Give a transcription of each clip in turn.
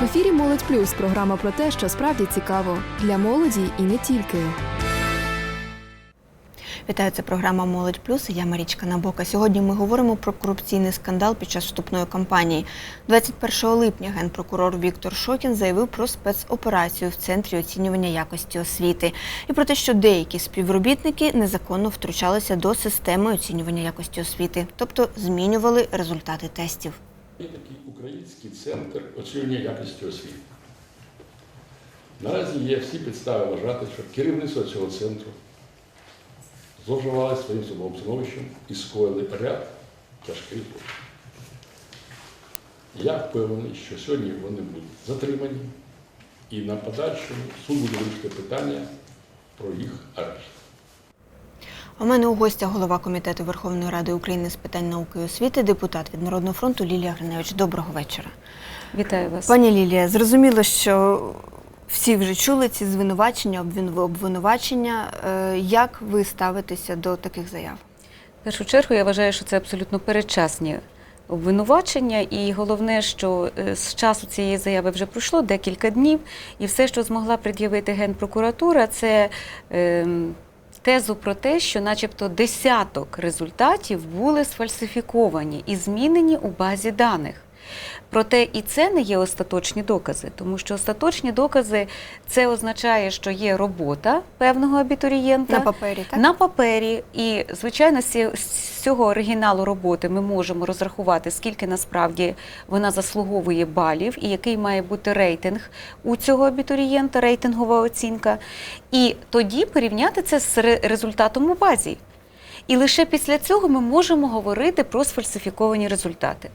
В ефірі Молодь Плюс програма про те, що справді цікаво для молоді і не тільки. Вітаю, це програма Молодь Плюс. Я Марічка Набока. Сьогодні ми говоримо про корупційний скандал під час вступної кампанії. 21 липня генпрокурор Віктор Шокін заявив про спецоперацію в центрі оцінювання якості освіти і про те, що деякі співробітники незаконно втручалися до системи оцінювання якості освіти, тобто змінювали результати тестів. Є такий український центр оцінювання якості освіти. Наразі є всі підстави вважати, що керівництво цього центру зловживали своїм судовим становищем і скоїли ряд тяжких злочинів. Я впевнений, що сьогодні вони будуть затримані і на подальшому суд буде вирішити питання про їх арешт. У мене у гостях голова комітету Верховної Ради України з питань науки і освіти, депутат від Народного фронту Лілія Гриневич. Доброго вечора. Вітаю вас. Пані Лілія, зрозуміло, що всі вже чули ці звинувачення, обвин- обвинувачення. Е, Як ви ставитеся до таких заяв? В першу чергу я вважаю, що це абсолютно передчасні обвинувачення, і головне, що е, з часу цієї заяви вже пройшло декілька днів, і все, що змогла пред'явити Генпрокуратура, це ем, тезу про те, що, начебто, десяток результатів були сфальсифіковані і змінені у базі даних. Проте і це не є остаточні докази, тому що остаточні докази це означає, що є робота певного абітурієнта На папері, так? на папері. І звичайно, з цього оригіналу роботи ми можемо розрахувати, скільки насправді вона заслуговує балів і який має бути рейтинг у цього абітурієнта, рейтингова оцінка. І тоді порівняти це з ре- результатом у базі. І лише після цього ми можемо говорити про сфальсифіковані результати.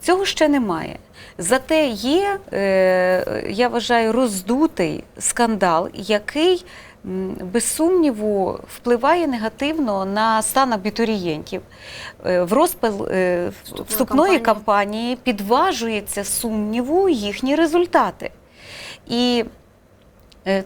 Цього ще немає. Зате є, е, я вважаю, роздутий скандал, який без сумніву впливає негативно на стан абітурієнтів. Е, В розпал е, Вступної кампанії. підважується сумніву їхні результати. І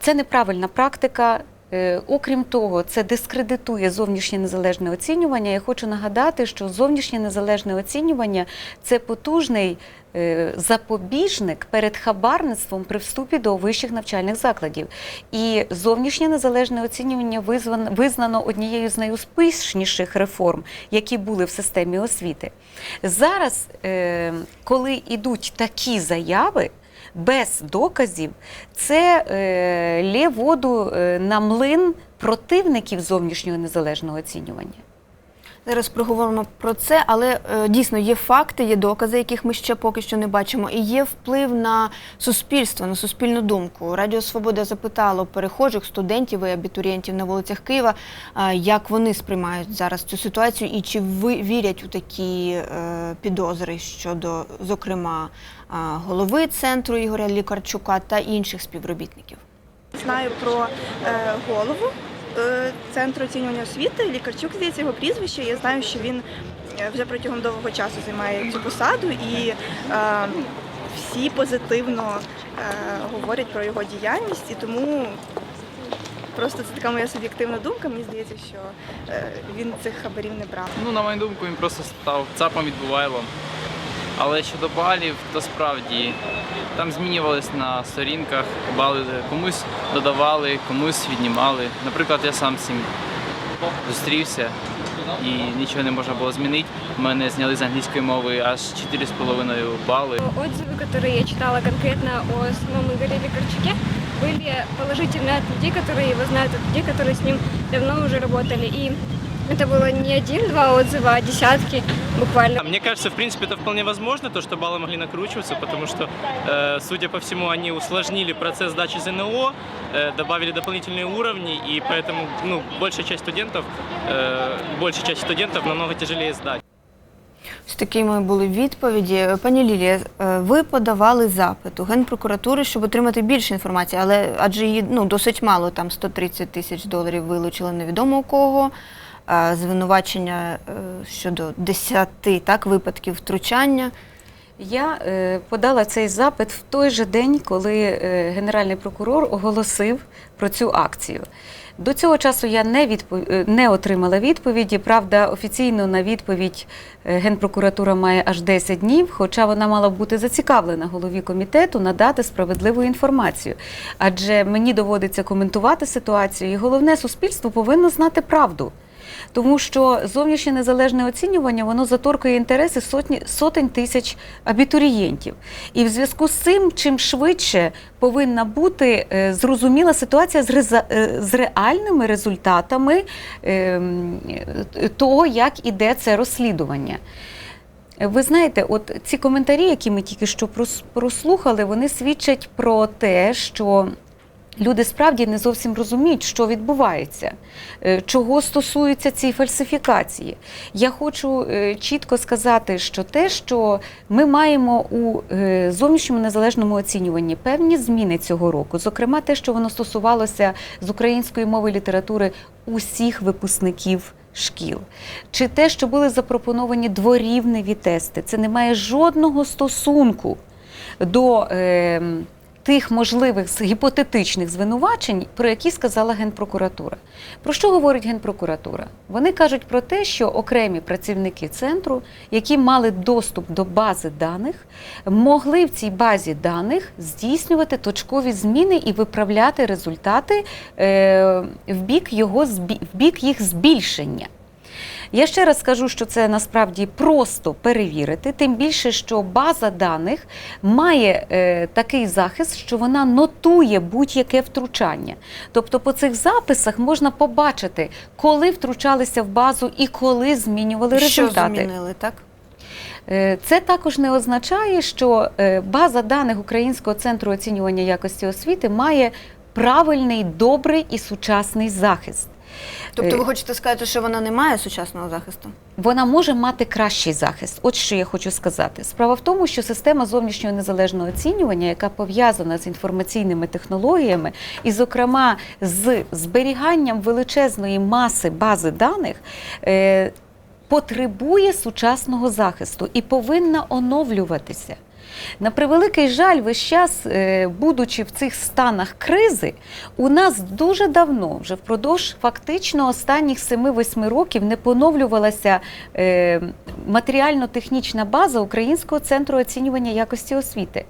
Це неправильна практика. Е, Окрім того, це дискредитує зовнішнє незалежне оцінювання. Я хочу нагадати, що зовнішнє незалежне оцінювання це потужний е, запобіжник перед хабарництвом при вступі до вищих навчальних закладів. І зовнішнє незалежне оцінювання визнано однією з найуспішніших реформ, які були в системі освіти. Зараз, е, коли йдуть такі заяви, без доказів це е, лє воду е, на млин противників зовнішнього незалежного оцінювання. Зараз проговоримо про це, але е, дійсно є факти, є докази, яких ми ще поки що не бачимо, і є вплив на суспільство, на суспільну думку. Радіо Свобода запитало перехожих студентів і абітурієнтів на вулицях Києва, як вони сприймають зараз цю ситуацію і чи вірять у такі е, підозри щодо, зокрема, голови центру Ігоря Лікарчука та інших співробітників. Знаю про е, голову е, центру оцінювання освіти. Лікарчук, здається, його прізвище. Я знаю, що він е, вже протягом довгого часу займає цю посаду, і всі позитивно говорять про його діяльність, і тому просто це така моя суб'єктивна думка. Мені здається, що він цих хабарів не брав. Ну, на мою думку, він просто став цапом від Бувайло. Але щодо балів, то справді там змінювались на сторінках, бали комусь додавали, комусь віднімали. Наприклад, я сам з цим зустрівся і нічого не можна було змінити. Мене зняли з англійської мови аж 4,5 бали. Отзывы, которые я читала конкретно о самом Игоре Лекарчуке, были положительные от людей, которые его знают, от людей, которые с ним давно уже работали. И это было не один-два отзыва, а десятки буквально. Мне кажется, в принципе, это вполне возможно, то, что баллы могли накручиваться, потому что, э, судя по всему, они усложнили процесс сдачи ЗНО, э, добавили дополнительные уровни, и поэтому ну, большая часть студентов, э, большая часть студентов намного тяжелее сдать. Ось такими були відповіді. Пані Лілія, е, ви подавали запит у Генпрокуратури, щоб отримати більше інформації, але адже її ну, досить мало, там 130 тисяч доларів вилучили невідомо у кого. Е, Звинувачення е, щодо 10 так, випадків втручання. Я е, подала цей запит в той же день, коли генеральний прокурор оголосив про цю акцію. До цього часу я не, відпов... не отримала відповіді. Правда, офіційно на відповідь Генпрокуратура має аж 10 днів, хоча вона мала бути зацікавлена голові комітету надати справедливу інформацію. Адже мені доводиться коментувати ситуацію, і головне суспільство повинно знати правду. Тому що зовнішнє незалежне оцінювання воно заторкує інтереси сотні сотень тисяч абітурієнтів. І в зв'язку з цим, чим швидше повинна бути е, зрозуміла ситуація з, е, реальними результатами е, е, того, як іде це розслідування. Ви знаєте, от ці коментарі, які ми тільки що прос- прослухали, вони свідчать про те, що люди справді не зовсім розуміють, що відбувається, е, чого стосуються ці фальсифікації. Я хочу е, чітко сказати, що те, що ми маємо у е, зовнішньому незалежному оцінюванні певні зміни цього року, зокрема те, що воно стосувалося з української мови і літератури усіх випускників. Шкіл чи те, що були запропоновані дворівневі тести, це не має жодного стосунку до е, тих можливих гіпотетичних звинувачень, про які сказала Генпрокуратура. Про що говорить Генпрокуратура? Вони кажуть про те, що окремі працівники центру, які мали доступ до бази даних, могли в цій базі даних здійснювати точкові зміни і виправляти результати е, в бік його в бік їх збільшення. Я ще раз скажу, що це насправді просто перевірити, тим більше, що база даних має е, такий захист, що вона нотує будь-яке втручання. Тобто по цих записах можна побачити, коли втручалися в базу і коли змінювали Що результати. змінили, так? Е, Це також не означає, що е, база даних Українського центру оцінювання якості освіти має правильний, добрий і сучасний захист. Тобто Е, ви хочете сказати, що вона не має сучасного захисту? вона може мати кращий захист. От що я хочу сказати. Справа в тому, що система зовнішнього незалежного оцінювання, яка пов'язана з інформаційними технологіями, і, зокрема, з зберіганням величезної маси бази даних. Е, Потребує сучасного захисту і повинна оновлюватися. На превеликий жаль, весь час, е, будучи в цих станах кризи, у нас дуже давно, вже впродовж фактично останніх 7-8 років, не поновлювалася е, матеріально-технічна база Українського центру оцінювання якості освіти.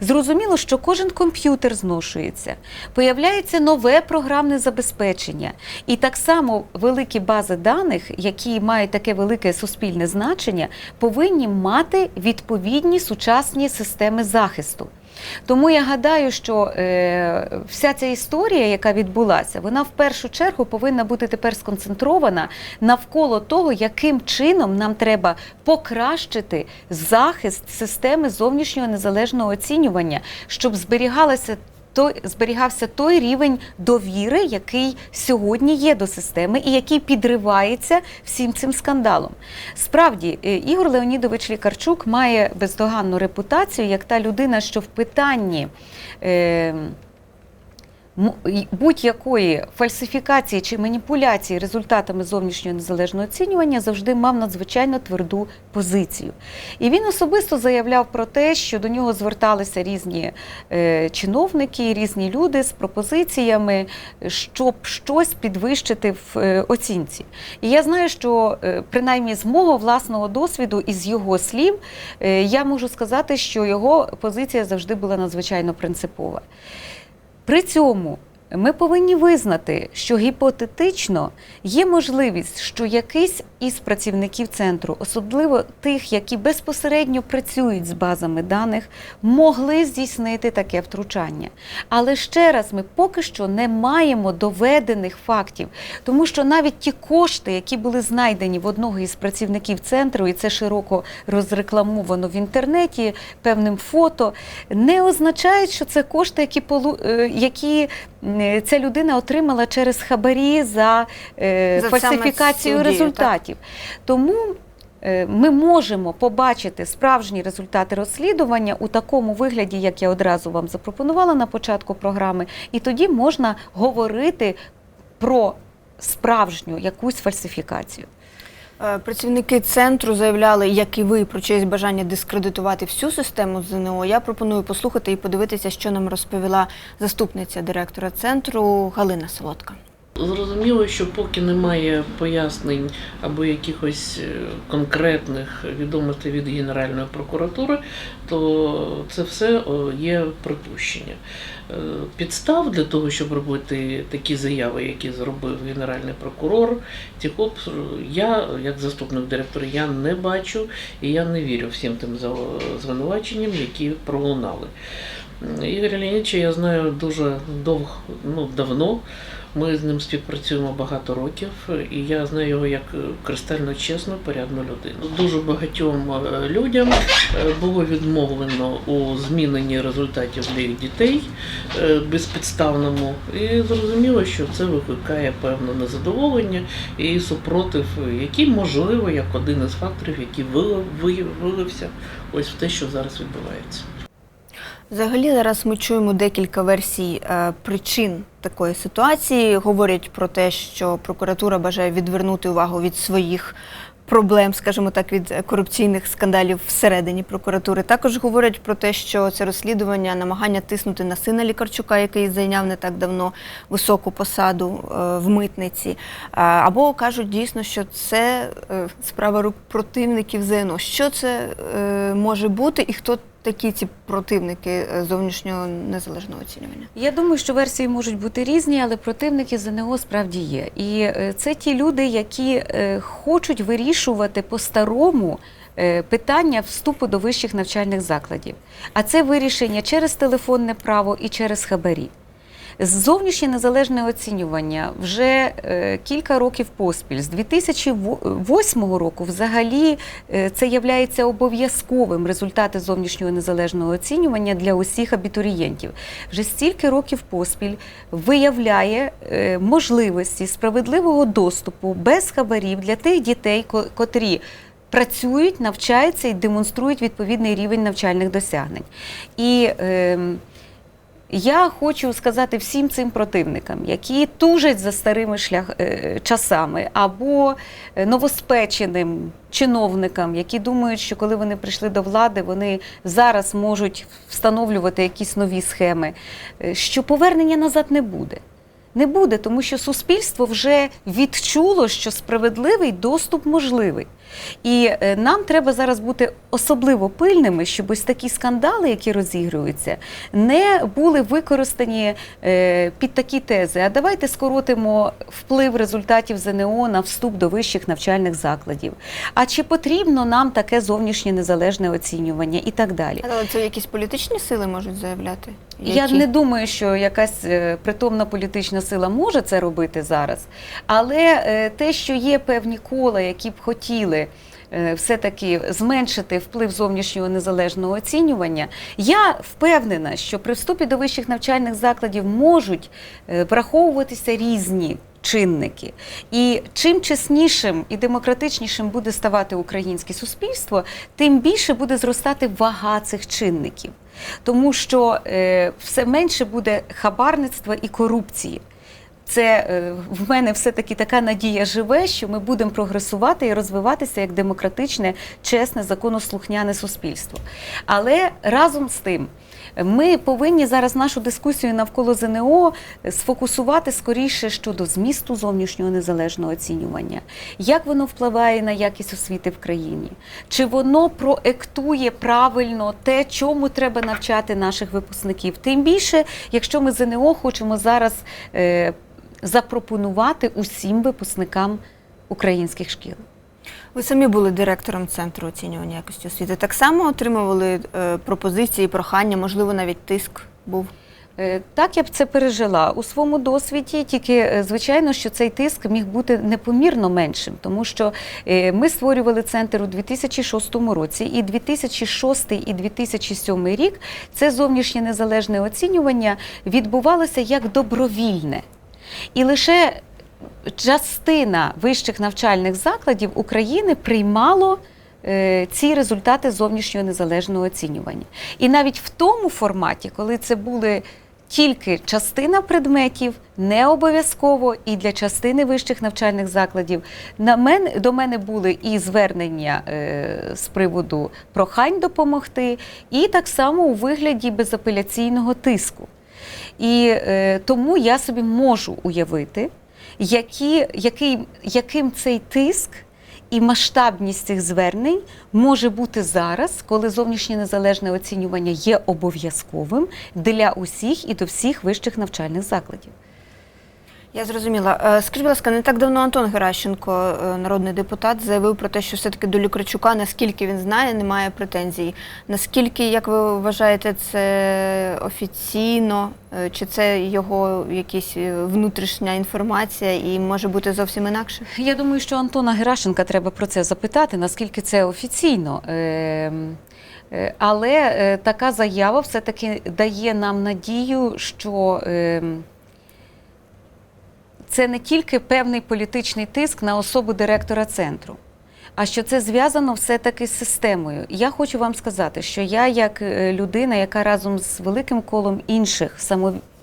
Зрозуміло, що кожен комп'ютер зношується, появляється нове програмне забезпечення. І так само великі бази даних, які мають таке велике суспільне значення, повинні мати відповідні сучасні системи захисту. Тому я гадаю, що е, вся ця історія, яка відбулася, вона в першу чергу повинна бути тепер сконцентрована навколо того, яким чином нам треба покращити захист системи зовнішнього незалежного оцінювання, щоб зберігалася. Той зберігався той рівень довіри, який сьогодні є до системи, і який підривається всім цим скандалом. Справді, е, Ігор Леонідович Лікарчук має бездоганну репутацію як та людина, що в питанні. Е, м- й- Будь-якої фальсифікації чи маніпуляції результатами зовнішнього незалежного оцінювання завжди мав надзвичайно тверду позицію. І він особисто заявляв про те, що до нього зверталися різні е, чиновники, різні люди з пропозиціями, щоб щось підвищити в е, оцінці. І я знаю, що е, принаймні з мого власного досвіду і з його слів, я можу сказати, що його позиція завжди була надзвичайно принципова. При цьому ми повинні визнати, що гіпотетично є можливість, що якийсь із працівників центру, особливо тих, які безпосередньо працюють з базами даних, могли здійснити таке втручання. Але ще раз, ми поки що не маємо доведених фактів, тому що навіть ті кошти, які були знайдені в одного із працівників центру, і це широко розрекламовано в інтернеті певним фото, не означають, що це кошти, які е, які ця людина отримала через хабарі за, е, За фальсифікацію результатів. Тому е, ми можемо побачити справжні результати розслідування у такому вигляді, як я одразу вам запропонувала на початку програми, і тоді можна говорити про справжню якусь фальсифікацію. Е, Працівники центру заявляли, як і ви, про чиєсь бажання дискредитувати всю систему ЗНО. Я пропоную послухати і подивитися, що нам розповіла заступниця директора центру Галина Солодка. Зрозуміло, що поки немає пояснень або якихось е, конкретних відомостей від Генеральної прокуратури, то це все є припущення. Е, Підстав для того, щоб робити такі заяви, які зробив генеральний прокурор, Тіхоп, я, як заступник директора, я не бачу і я не вірю всім тим звинуваченням, які пролунали. Ігоря Леонідовича я знаю дуже довго, ну, давно. Ми з ним співпрацюємо багато років, і я знаю його як кристально чесну, порядну людину. Дуже багатьом е, людям е, було відмовлено у зміненні результатів для їх дітей е, безпідставному. І зрозуміло, що це викликає певне незадоволення і супротив, який можливо як один із факторів, який вилив- виявив- вилився ось в те, що зараз відбувається. Взагалі зараз ми чуємо декілька версій е, причин такої ситуації. Говорять про те, що прокуратура бажає відвернути увагу від своїх проблем, скажімо так, від корупційних скандалів всередині прокуратури. Також говорять про те, що це розслідування, намагання тиснути на сина Лікарчука, який зайняв не так давно високу посаду е, в митниці. Е, Або кажуть дійсно, що це е, справа рук противників ЗНО. Що це е, може бути і хто такі ці противники е, зовнішнього незалежного оцінювання? Я думаю, що версії можуть бути різні, але противники ЗНО справді є. І е, це ті люди, які е, хочуть вирішувати по-старому питання вступу до вищих навчальних закладів. А це вирішення через телефонне право і через хабарі. Зовнішнє незалежне оцінювання вже е, кілька років поспіль. З 2008 року взагалі е, це є обов'язковим результати зовнішнього незалежного оцінювання для усіх абітурієнтів. Вже стільки років поспіль виявляє е, можливості справедливого доступу без хабарів для тих дітей, котрі працюють, навчаються і демонструють відповідний рівень навчальних досягнень. І ем, я хочу сказати всім цим противникам, які тужать за старими шлях, е, часами, або е, новоспеченим чиновникам, які думають, що коли вони прийшли до влади, вони зараз можуть встановлювати якісь нові схеми, е, що повернення назад не буде. Не буде, тому що суспільство вже відчуло, що справедливий доступ можливий. І е, нам треба зараз бути особливо пильними, щоб ось такі скандали, які розігруються, не були використані е, під такі тези. А давайте скоротимо вплив результатів ЗНО на вступ до вищих навчальних закладів. А чи потрібно нам таке зовнішнє незалежне оцінювання і так далі? Але це якісь політичні сили можуть заявляти? Я не думаю, що якась е, притомна політична сила може це робити зараз, але е, те, що є певні кола, які б хотіли. е, Все-таки зменшити вплив зовнішнього незалежного оцінювання. Я впевнена, що при вступі до вищих навчальних закладів можуть е, враховуватися різні чинники. І чим чеснішим і демократичнішим буде ставати українське суспільство, тим більше буде зростати вага цих чинників тому що все менше буде хабарництва і корупції. Це е, в мене все-таки така надія живе, що ми будемо прогресувати і розвиватися як демократичне, чесне, законослухняне суспільство. Але разом з тим. Ми повинні зараз нашу дискусію навколо ЗНО сфокусувати скоріше щодо змісту зовнішнього незалежного оцінювання, як воно впливає на якість освіти в країні, чи воно проектує правильно те, чому треба навчати наших випускників. Тим більше, якщо ми ЗНО хочемо зараз е, запропонувати усім випускникам українських шкіл. Ви самі були директором центру оцінювання якості освіти. Так само отримували е, пропозиції, прохання, можливо, навіть тиск був. Е, Так я б це пережила у своєму досвіді, тільки е, звичайно, що цей тиск міг бути непомірно меншим, тому що ми створювали центр у 2006 році, і 2006 і 2007 рік це зовнішнє незалежне оцінювання відбувалося як добровільне. І лише частина вищих навчальних закладів України приймало е, ці результати зовнішнього незалежного оцінювання. І навіть в тому форматі, коли це були тільки частина предметів, не обов'язково і для частини вищих навчальних закладів. На мене до мене були і звернення е, з приводу прохань допомогти, і так само у вигляді безапеляційного тиску. І е, тому я собі можу уявити, які, який, яким цей тиск і масштабність цих звернень може бути зараз, коли зовнішнє незалежне оцінювання є обов'язковим для усіх і до всіх вищих навчальних закладів. Я зрозуміла. Е, Скажіть, будь ласка, не так давно Антон Геращенко, е, народний депутат, заявив про те, що все-таки до Лікарчука, наскільки він знає, немає претензій. Наскільки, як ви вважаєте, це офіційно, Е, чи це його якась внутрішня інформація і може бути зовсім інакше? Я думаю, що Антона Геращенка треба про це запитати, наскільки це офіційно. Ем, Але така заява все-таки дає нам надію, що ем, це не тільки певний політичний тиск на особу директора центру, а що це зв'язано все-таки з системою. Я хочу вам сказати, що я, як е, людина, яка разом з великим колом інших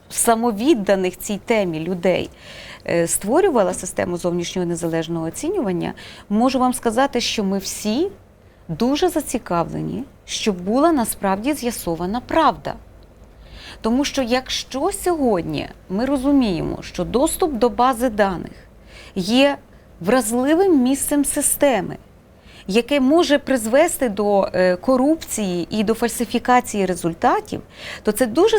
самовідданих цій темі людей е, створювала систему зовнішнього незалежного оцінювання, можу вам сказати, що ми всі дуже зацікавлені, щоб була насправді з'ясована правда. Тому що якщо сьогодні ми розуміємо, що доступ до бази даних є вразливим місцем системи, яке може призвести до е, корупції і до фальсифікації результатів, то це дуже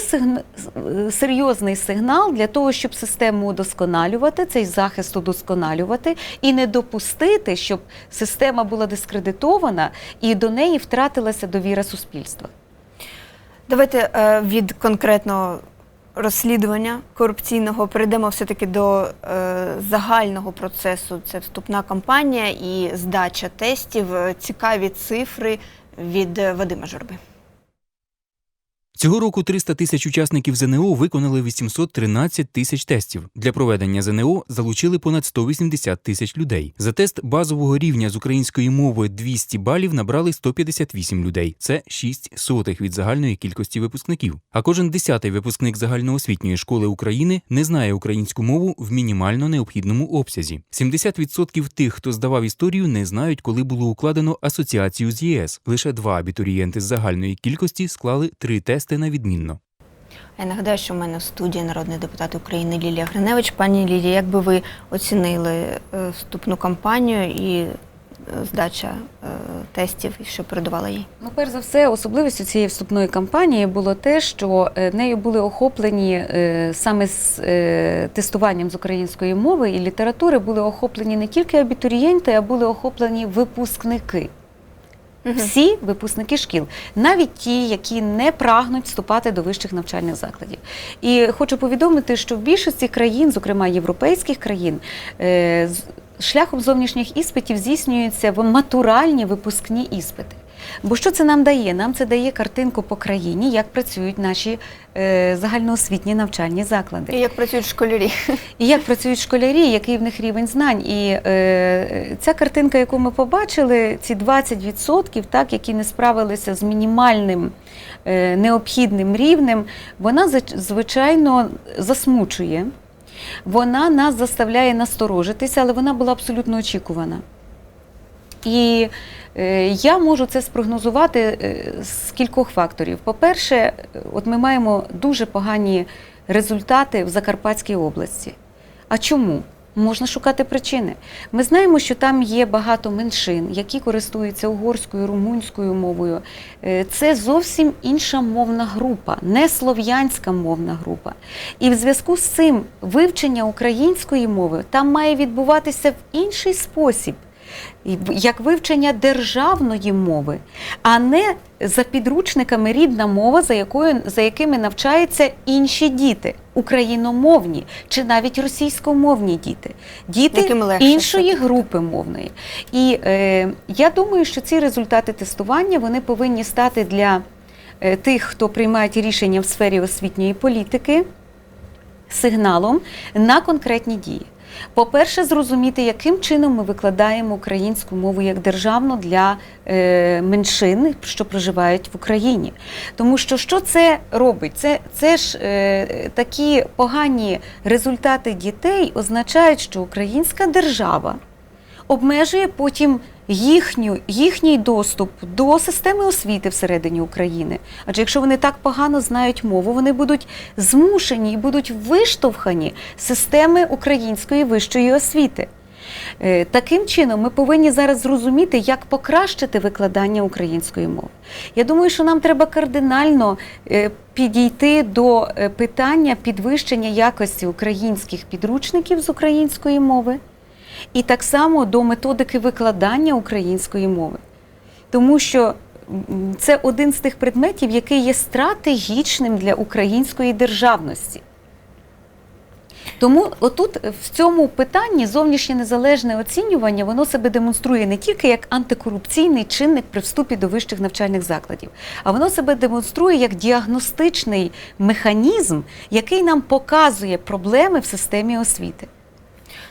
серйозний сигнал для того, щоб систему удосконалювати, цей захист удосконалювати і не допустити, щоб система була дискредитована і до неї втратилася довіра суспільства. Давайте е, від конкретного розслідування корупційного перейдемо все-таки до е, загального процесу. Це вступна кампанія і здача тестів. Цікаві цифри від Вадима Журби. Цього року 300 тисяч учасників ЗНО виконали 813 тисяч тестів. Для проведення ЗНО залучили понад 180 тисяч людей. За тест базового рівня з української мови 200 балів набрали 158 людей. Це 6 сотих від загальної кількості випускників. А кожен десятий випускник загальноосвітньої школи України не знає українську мову в мінімально необхідному обсязі. 70% тих, хто здавав історію, не знають, коли було укладено асоціацію з ЄС. Лише два абітурієнти з загальної кількості склали три тести на відмінно. Я нагадаю, що в мене в студії народний депутат України Лілія Гриневич. Пані Лілія, як би ви оцінили е, вступну кампанію і е, здача е, тестів, що передувала їй? Ну, перш за все, особливістю цієї вступної кампанії було те, що нею були охоплені саме з тестуванням з української мови і літератури, були охоплені не тільки абітурієнти, а були охоплені випускники. Всі випускники шкіл, навіть ті, які не прагнуть вступати до вищих навчальних закладів. І хочу повідомити, що в більшості країн, зокрема європейських країн, е, шляхом зовнішніх іспитів здійснюються матуральні випускні іспити. Бо що це нам дає? Нам це дає картинку по країні, як працюють наші е, загальноосвітні навчальні заклади. І як працюють школярі? І як працюють школярі, який в них рівень знань. І е, ця картинка, яку ми побачили, ці 20%, так, які не справилися з мінімальним е, необхідним рівнем, вона звичайно засмучує. Вона нас заставляє насторожитися, але вона була абсолютно очікувана. І е, я можу це спрогнозувати е, з кількох факторів. По-перше, е, от ми маємо дуже погані результати в Закарпатській області. А чому? Можна шукати причини. Ми знаємо, що там є багато меншин, які користуються угорською, румунською мовою. Це зовсім інша мовна група, не слов'янська мовна група. І в зв'язку з цим вивчення української мови там має відбуватися в інший спосіб. Як вивчення державної мови, а не за підручниками рідна мова, за якою за якими навчаються інші діти, україномовні чи навіть російськомовні діти, діти іншої групи мовної. І е, я думаю, що ці результати тестування вони повинні стати для е, тих, хто приймають рішення в сфері освітньої політики, сигналом на конкретні дії. По-перше, зрозуміти, яким чином ми викладаємо українську мову як державну для е, меншин, що проживають в Україні. Тому що що це робить? Це, це ж е, такі погані результати дітей означають, що українська держава обмежує потім їхню, їхній доступ до системи освіти всередині України. Адже якщо вони так погано знають мову, вони будуть змушені і будуть виштовхані з системи української вищої освіти. Е, Таким чином, ми повинні зараз зрозуміти, як покращити викладання української мови. Я думаю, що нам треба кардинально е, підійти до е, питання підвищення якості українських підручників з української мови і так само до методики викладання української мови. Тому що це один з тих предметів, який є стратегічним для української державності. Тому отут в цьому питанні зовнішнє незалежне оцінювання воно себе демонструє не тільки як антикорупційний чинник при вступі до вищих навчальних закладів, а воно себе демонструє як діагностичний механізм, який нам показує проблеми в системі освіти.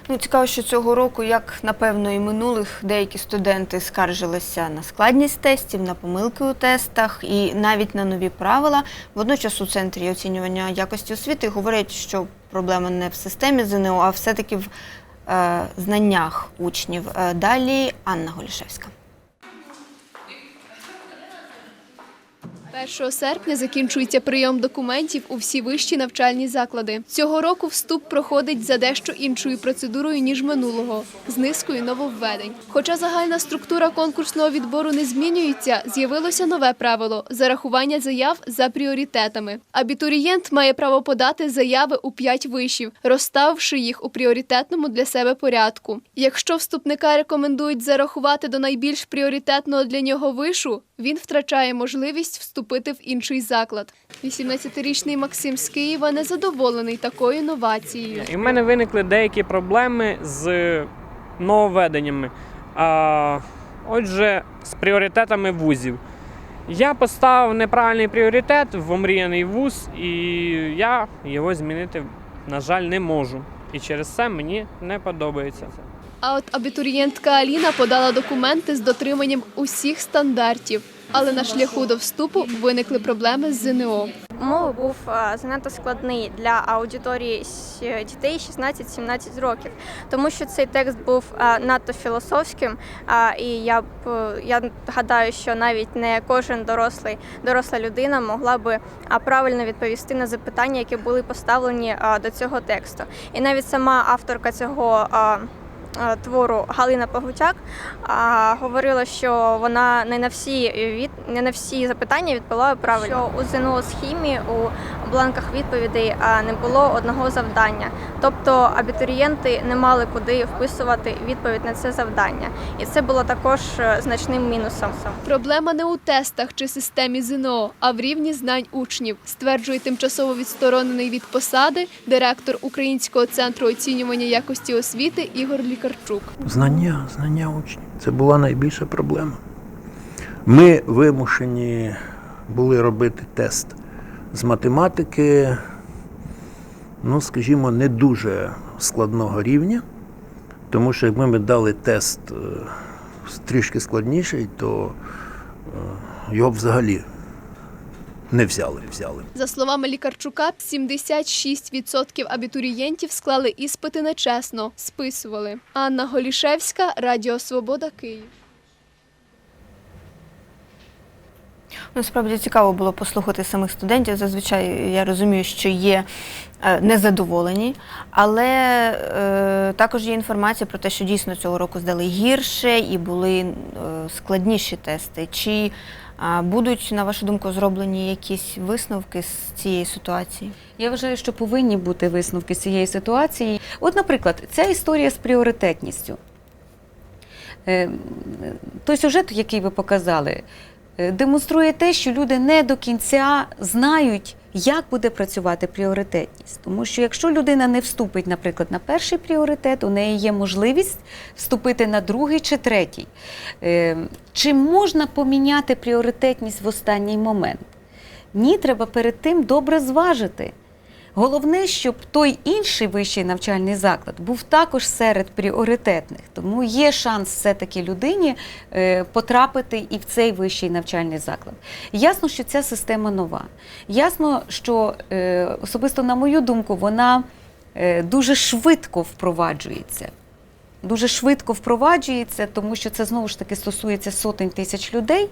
Ну, цікаво, що цього року, як напевно і минулих, деякі студенти скаржилися на складність тестів, на помилки у тестах і навіть на нові правила. Водночас у центрі оцінювання якості освіти говорять, що проблема не в системі ЗНО, а все-таки в е, знаннях учнів. Е, далі Анна Голішевська. 1 серпня закінчується прийом документів у всі вищі навчальні заклади. Цього року вступ проходить за дещо іншою процедурою ніж минулого, з низкою нововведень. Хоча загальна структура конкурсного відбору не змінюється, з'явилося нове правило зарахування заяв за пріоритетами. Абітурієнт має право подати заяви у 5 вишів, розставивши їх у пріоритетному для себе порядку. Якщо вступника рекомендують зарахувати до найбільш пріоритетного для нього вишу, він втрачає можливість вступити в інший заклад. 18-річний Максим з Києва незадоволений такою новацією. І в мене виникли деякі проблеми з нововведеннями. А, отже, з пріоритетами вузів. Я поставив неправильний пріоритет в омріяний вуз, і я його змінити, на жаль, не можу. І через це мені не подобається. А от абітурієнтка Аліна подала документи з дотриманням усіх стандартів. Але на шляху до вступу виникли проблеми з ЗНО. Мова був е, занадто складний для аудиторії дітей 16-17 років, тому що цей текст був е, надто філософським. І я б е, я гадаю, що навіть не кожен дорослий доросла людина могла би правильно відповісти на запитання, які були поставлені до цього тексту. І навіть сама авторка цього. Е, Твору Галина Погутяк говорила, що вона не на всі від не на всі запитання відповіла правильно. Що у ЗНО з хімії у бланках відповідей не було одного завдання. Тобто абітурієнти не мали куди вписувати відповідь на це завдання, і це було також е, значним мінусом. Проблема не у тестах чи системі ЗНО, а в рівні знань учнів, стверджує тимчасово відсторонений від посади директор Українського центру оцінювання якості освіти Ігор Лікарчук. Знання, знання учнів. Це була найбільша проблема. Ми вимушені були робити тест з математики, ну, скажімо, не дуже складного рівня, тому що якби ми дали тест е, трішки складніший, то е, його б взагалі не взяли. взяли. За словами Лікарчука, 76% абітурієнтів склали іспити нечесно, списували. Анна Голішевська, Радіо Свобода, Київ. Насправді цікаво було послухати самих студентів. Зазвичай я розумію, що є е, незадоволені, але е, також є інформація про те, що дійсно цього року здали гірше і були е, складніші тести. Чи е, будуть, на вашу думку, зроблені якісь висновки з цієї ситуації? Я вважаю, що повинні бути висновки з цієї ситуації. От, наприклад, ця історія з пріоритетністю. Е, Той сюжет, який ви показали, демонструє те, що люди не до кінця знають, як буде працювати пріоритетність. Тому що якщо людина не вступить, наприклад, на перший пріоритет, у неї є можливість вступити на другий чи третій. Е, Чи можна поміняти пріоритетність в останній момент? Ні, треба перед тим добре зважити. Головне, щоб той інший вищий навчальний заклад був також серед пріоритетних. Тому є шанс все-таки людині е, потрапити і в цей вищий навчальний заклад. Ясно, що ця система нова. Ясно, що е, особисто на мою думку, вона е, дуже швидко впроваджується. Дуже швидко впроваджується, тому що це знову ж таки стосується сотень тисяч людей,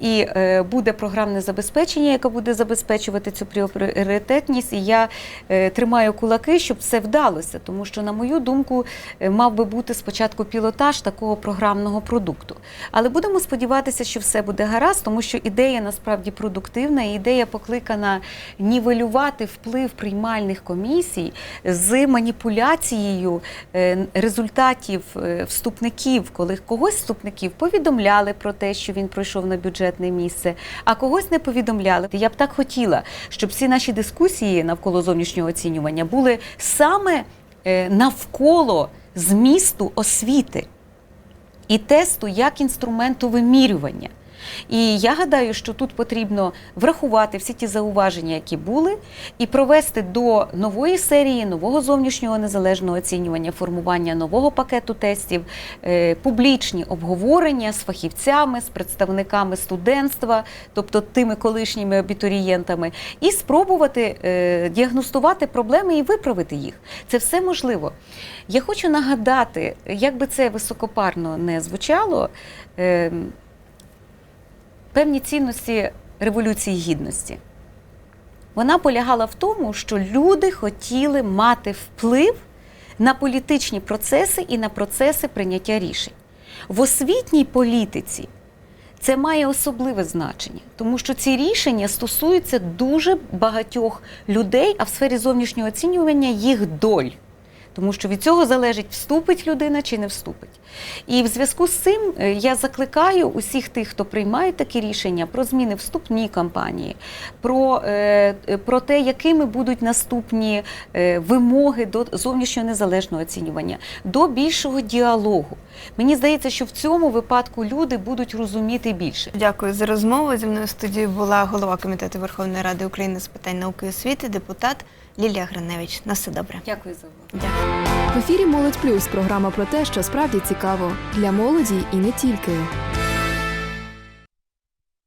і е, буде програмне забезпечення, яке буде забезпечувати цю пріоритетність. І я е, тримаю кулаки, щоб все вдалося, тому що, на мою думку, е, мав би бути спочатку пілотаж такого програмного продукту. Але будемо сподіватися, що все буде гаразд, тому що ідея насправді продуктивна, і ідея покликана нівелювати вплив приймальних комісій з маніпуляцією е, результатів е, вступників, коли когось вступників повідомляли про те, що він пройшов на бюджетне місце, а когось не повідомляли. Я б так хотіла, щоб всі наші дискусії навколо зовнішнього оцінювання були саме е, навколо змісту освіти і тесту як інструменту вимірювання. І я гадаю, що тут потрібно врахувати всі ті зауваження, які були, і провести до нової серії, нового зовнішнього незалежного оцінювання, формування нового пакету тестів, е, публічні обговорення з фахівцями, з представниками студентства, тобто тими колишніми абітурієнтами, і спробувати е, діагностувати проблеми і виправити їх. Це все можливо. Я хочу нагадати, як би це високопарно не звучало. Певні цінності Революції Гідності. Вона полягала в тому, що люди хотіли мати вплив на політичні процеси і на процеси прийняття рішень. В освітній політиці це має особливе значення, тому що ці рішення стосуються дуже багатьох людей, а в сфері зовнішнього оцінювання їх доль. Тому що від цього залежить, вступить людина чи не вступить. І в зв'язку з цим е, я закликаю усіх тих, хто приймає такі рішення про зміни вступні кампанії, про, е, е, про те, якими будуть наступні вимоги до зовнішнього незалежного оцінювання, до більшого діалогу. Мені здається, що в цьому випадку люди будуть розуміти більше. Дякую за розмову. Зі мною в студії була голова комітету Верховної Ради України з питань науки і освіти, депутат Лілія Гриневич. На все добре. Дякую за увагу. Дякую. В ефірі Молодь Плюс програма про те, що справді цікаво для молоді і не тільки.